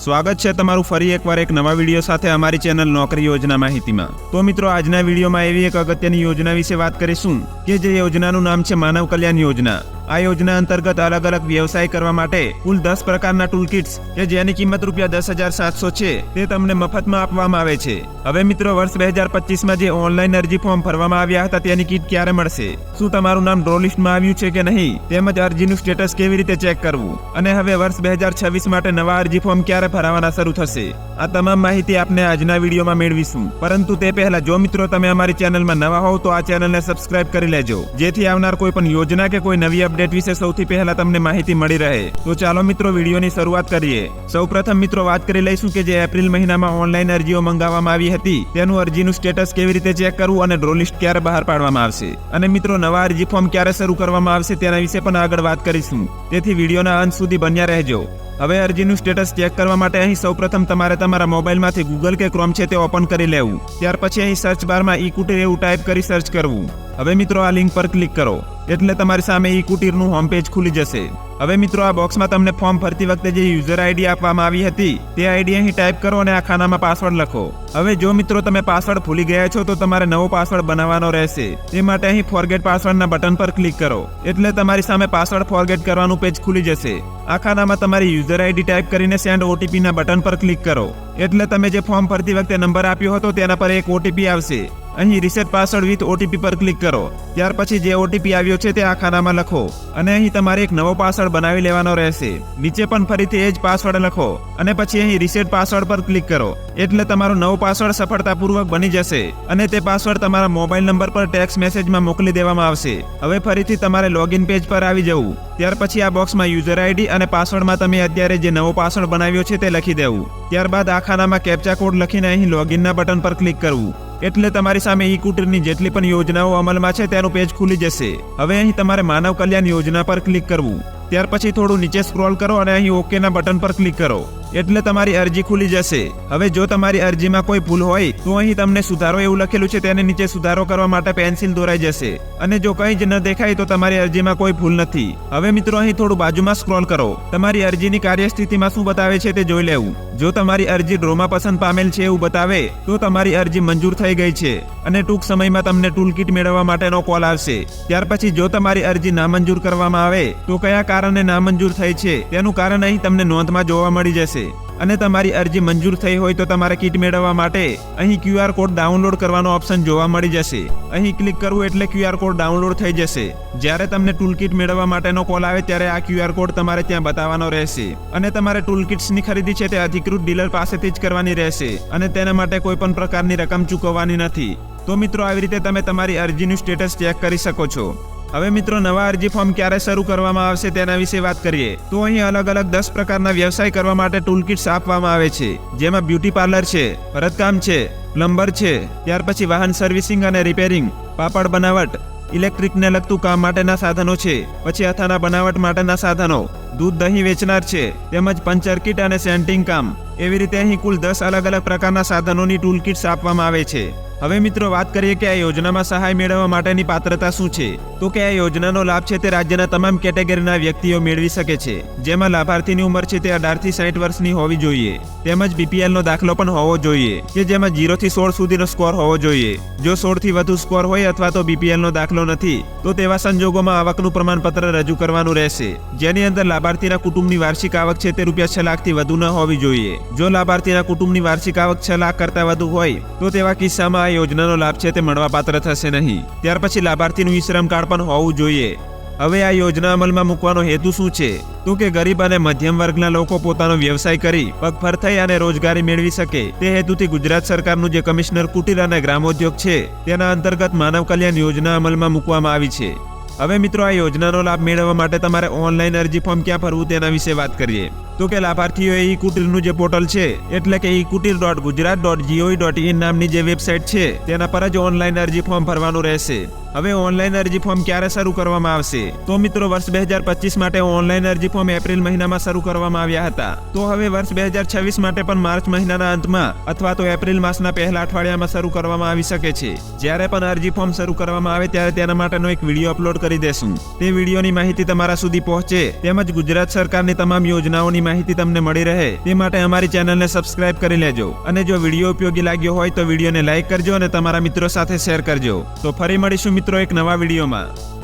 સ્વાગત છે તમારું ફરી એકવાર એક નવા વીડિયો સાથે અમારી ચેનલ નોકરી યોજના માહિતીમાં. તો મિત્રો, આજના વિડીયોમાં એવી એક અગત્યની યોજના વિશે વાત કરીશું, કે જે યોજનાનું નામ છે માનવ કલ્યાણ યોજના. આ યોજના અંતર્ગત અલગ અલગ વ્યવસાય કરવા માટે કુલ દસ પ્રકારના ટૂલ કિટ્સ કે જેની કિંમત રૂપિયા દસ હજાર સાતસો છે, તે તમને મફતમાં આપવામાં આવે છે. હવે મિત્રો, વર્ષ બે હજાર પચીસમાં જે ઓનલાઈન અરજી ફોર્મ ભરવામાં આવ્યા હતા, તેની કીટ ક્યારે મળશે? શું તમારું નામ ડ્રો લિસ્ટમાં આવ્યું છે કે નહીં? તેમજ અરજીનું સ્ટેટસ કેવી રીતે ચેક કરવું? અને હવે વર્ષ બે હજાર છવ્વીસ માટે નવા અરજી ફોર્મ ક્યારે ભરાવાના શરૂ થશે? આ તમામ માહિતી આપને આજના વિડીયોમાં મેળવીશું. પરંતુ તે પહેલા, જો મિત્રો તમે અમારી ચેનલમાં નવા હોવ, તો આ ચેનલને સબસ્ક્રાઇબ કરી લેજો. જેથી આવનાર કોઈ પણ યોજના કે કોઈ નવી અપડેટ વિશે સૌથી પહેલા તમને માહિતી મળી રહે. તો ચાલો મિત્રો વિડીયોની શરૂઆત કરીએ. સૌપ્રથમ મિત્રો વાત કરી લઈશું કે જે એપ્રિલ મહિનામાં ઓનલાઈન અરજીઓ મંગાવવામાં આવી હતી, તેનું અરજીનું સ્ટેટસ કેવી રીતે ચેક કરવું અને ડ્રો લિસ્ટ ક્યારે બહાર પાડવામાં આવશે? અને મિત્રો નવા અરજી ફોર્મ ક્યારે શરૂ કરવામાં આવશે તેના વિશે પણ આગળ વાત કરીશું. તેથી વિડીયોના અંત સુધી બન્યા રહેજો. હવે અરજીનું સ્ટેટસ ચેક કરવા માટે અહીં સૌપ્રથમ તમારે તમારા મોબાઈલમાંથી ગૂગલ કે ક્રોમ છે તે ઓપન કરી લેવું. ત્યાર પછી અહીં સર્ચ બારમાં ઈ કુટીર એવું ટાઈપ કરી સર્ચ કરવું. હવે મિત્રો આ લિંક પર ક્લિક કરો. એટલે તમારી સામે ઈ કુટીરનું હોમ પેજ ખુલી જશે. હવે મિત્રો આ બોક્સમાં તમને ફોર્મ ભરતી વખતે જે યુઝર આઈડી આપવામાં આવી હતી, તે આઈડી અહીં ટાઈપ કરો અને આ ખાનામાં પાસવર્ડ લખો. હવે જો મિત્રો તમે પાસવર્ડ ભૂલી ગયા છો, તો તમારે નવો પાસવર્ડ બનાવવાનો રહેશે. તે માટે અહીં ફોરગેટ પાસવર્ડના બટન પર ક્લિક કરો. એટલે તમારી સામે પાસવર્ડ ફોરગેટ કરવાનું પેજ ખુલી જશે. આ ખાનામાં તમારી યુઝર આઈડી ટાઈપ કરીને સેન્ડ ઓટીપી ના બટન પર ક્લિક કરો. એટલે તમે જે ફોર્મ ભરતી વખતે નંબર આપ્યો હતો, તેના પર એક ઓટીપી આવશે. અહીં રીસેટ પાસવર્ડ વિથ ઓટીપી પર ક્લિક કરો. ત્યાર પછી જે ઓટીપી આવ્યો છે તે આ ખાનામાં લખો. અને અહીં તમારે એક નવો પાસવર્ડ બનાવી લેવાનો રહેશે. નીચે પણ ફરીથી એ જ પાસવર્ડ લખો. અને પછી અહીં રીસેટ પાસવર્ડ પર ક્લિક કરો. એટલે તમારો નવો પાસવર્ડ સફળતાપૂર્વક બની જશે. અને તે પાસવર્ડ તમારા મોબાઈલ નંબર પર ટેક્સ મેસેજમાં મોકલી દેવામાં આવશે. હવે ફરીથી તમારે લોગિન પેજ પર આવી જવું. ત્યાર પછી આ બોક્સમાં યુઝર આઈડી અને પાસવર્ડમાં તમે અત્યારે જે નવો પાસવર્ડ બનાવ્યો છે તે લખી દેવું. ત્યારબાદ આ ખાનામાં કેપ્ચા કોડ લખીને અહીં લોગિનના બટન પર ક્લિક કરવું. એટલે તમારી સામે ઈ કુટીરની જેટલી પણ યોજનાઓ અમલમાં છે તેનું પેજ ખુલી જશે. હવે અહીં તમારે માનવ કલ્યાણ યોજના પર ક્લિક કરવું. ત્યાર પછી થોડું નીચે સ્ક્રોલ કરો અને અહીં ઓકેના બટન પર ક્લિક કરો. એટલે તમારી અરજી ખુલી જશે. હવે જો તમારી અરજીમાં કોઈ ભૂલ હોય, તો અહીં તમને સુધારો એવું લખેલું છે, તેને નીચે સુધારો કરવા માટે પેન્સિલ દોરાઈ જશે. અને જો કંઈ જ ન દેખાય, તો તમારી અરજીમાં કોઈ ભૂલ નથી. હવે મિત્રો, અહીં થોડું બાજુમાં સ્ક્રોલ કરો. તમારી અરજીની કાર્યસ્થિતિમાં શું બતાવે છે તે જોઈ લેવું. જો તમારી અરજી ડ્રોમાં પસંદ પામેલ છે એવું બતાવે, તો તમારી અરજી મંજૂર થઈ ગઈ છે. અને ટૂંક સમયમાં તમને ટૂલ કિટ મેળવવા માટેનો કોલ આવશે. ત્યાર પછી જો તમારી અરજી નામંજૂર કરવામાં આવે, તો કયા કારણે નામંજૂર થઈ છે, તેનું કારણ અહીં તમને નોંધમાં જોવા મળી જશે. અને તમારી અરજી મંજૂર થઈ હોય તો તમારે કીટ મેળવવા માટે અહીં ક્યુઆર કોડ ડાઉનલોડ કરવાનો ઓપ્શન જોવા મળી જશે. અહીં ક્લિક કરવું એટલે ક્યુઆર કોડ ડાઉનલોડ થઈ જશે. જ્યારે તમને ટૂલ કિટ મેળવવા માટેનો કોલ આવે ત્યારે આ ક્યુઆર કોડ તમારે ત્યાં બતાવવાનો રહેશે. અને તમારે ટૂલ કિટ્સની ખરીદી છે તે અધિકૃત ડીલર પાસેથી જ કરવાની રહેશે અને તેના માટે કોઈ પણ પ્રકારની રકમ ચૂકવવાની નથી. તો મિત્રો, આવી રીતે તમે તમારી અરજીનું સ્ટેટસ ચેક કરી શકો છો. હવે મિત્રો, નવા અરજી ફોર્મ ક્યારે શરૂ કરવામાં આવશે તેના વિશે વાત કરીએ. તો અહીં અલગ અલગ દસ પ્રકારના વ્યવસાય કરવા માટે ટૂલ કિટ્સ આપવામાં આવે છે. જેમાં બ્યુટી પાર્લર છે, ભરતકામ છે પ્લમ્બર છે, ત્યાર પછી વાહન સર્વિસિંગ અને રિપેરિંગ પાપડ બનાવટ ઇલેક્ટ્રિકને લગતું કામ માટેના સાધનો છે, પછી અથાના બનાવટ માટેના સાધનો, દૂધ દહીં વેચનાર છે, તેમજ પંચર કીટ અને સેન્ટિંગ કામ. એવી રીતે અહીં કુલ દસ અલગ અલગ પ્રકારના સાધનોની ટૂલ કિટ્સ આપવામાં આવે છે. હવે મિત્રો, વાત કરીએ કે આ યોજનામાં સહાય મેળવવા માટેની પાત્રતા શું છે? તો કે આ યોજનાનો લાભ છે તે રાજ્યના તમામ કેટેગરીના વ્યક્તિઓ મેળવી શકે છે. જેમાં લાભાર્થીની ઉંમર છે તે અઢારથી સાઠ વર્ષની હોવી જોઈએ. તેમજ બીપીએલનો દાખલો પણ હોવો જોઈએ, કે જેમાં જીરોથી સોળ સુધીનો સ્કોર હોવો જોઈએ. જો સોળથી વધુ સ્કોર હોય અથવા તો બીપીએલનો દાખલો નથી, તો તેવા સંજોગોમાં આવકનું પ્રમાણપત્ર રજૂ કરવાનું રહેશે. જેની અંદર લાભાર્થીના કુટુંબની વાર્ષિક આવક છે તે રૂપિયા છ લાખથી વધુ ન હોવી જોઈએ. જો લાભાર્થીના કુટુંબની વાર્ષિક આવક છ લાખ કરતાં વધુ હોય, તો તેવા કિસ્સામાં આ યોજનાનો લાભ છે તે મળવાપાત્ર થશે નહીં. ત્યાર પછી લાભાર્થીનું ઈ શ્રમ કાર્ડ પણ હોવું જોઈએ. હવે આ યોજના અમલમાં મૂકવાનો હેતુ શું છે? તો કે ગરીબ અને મધ્યમ વર્ગના લોકો પોતાનો વ્યવસાય કરી પગભર થઈ અને રોજગારી મેળવી શકે. તે હેતુથી ગુજરાત સરકારનું જે કમિશનર કુટીર અને ગ્રામોદ્યોગ છે, તેના અંતર્ગત માનવ કલ્યાણ યોજના અમલમાં મૂકવામાં આવી છે. હવે મિત્રો, આ યોજનાનો લાભ મેળવવા માટે તમારે ઓનલાઈન અરજી ફોર્મ ક્યાં ભરવું તેના વિશે વાત કરીએ. તો કે લાભાર્થીઓએ ઈ કુટીરનું જે પોર્ટલ છે, એટલે કે E Kutir dot Gujarat dot GOI dot in નામની જે વેબસાઇટ છે, તેના પર જ ઓનલાઈન અરજી ફોર્મ ભરવાનું રહેશે. હવે ઓનલાઈન અરજી ફોર્મ ક્યારે શરૂ કરવામાં આવશે? તો મિત્રો, વર્ષ બે હજાર પચીસ માટે ઓનલાઈન અરજી ફોર્મ એપ્રિલ મહિનામાં શરૂ કરવામાં આવ્યા હતા. તો હવે વર્ષ બે હજાર છવ્વીસ માટે પણ માર્ચ મહિનાના અંતમાં અથવા તો એપ્રિલ માસના પહેલા અઠવાડિયામાં શરૂ કરવામાં આવી શકે છે. જ્યારે પણ અરજી ફોર્મ શરૂ કરવામાં આવે ત્યારે તેના માટેનો એક વીડિયો અપલોડ કરી દેશું. તે વિડીયોની માહિતી તમારા સુધી પહોંચે તેમજ ગુજરાત સરકારની તમામ યોજનાઓની માહિતી તમને મળી રહે તે માટે અમારી ચેનલને સબસ્ક્રાઇબ કરી લેજો અને જો વીડિયો ઉપયોગી લાગ્યો હોય તો વિડીયોને લાઈક કરજો અને તમારા મિત્રો સાથે શેર કરજો. તો ફરી મળીશું મિત્રો એક નવા વિડીયોમાં.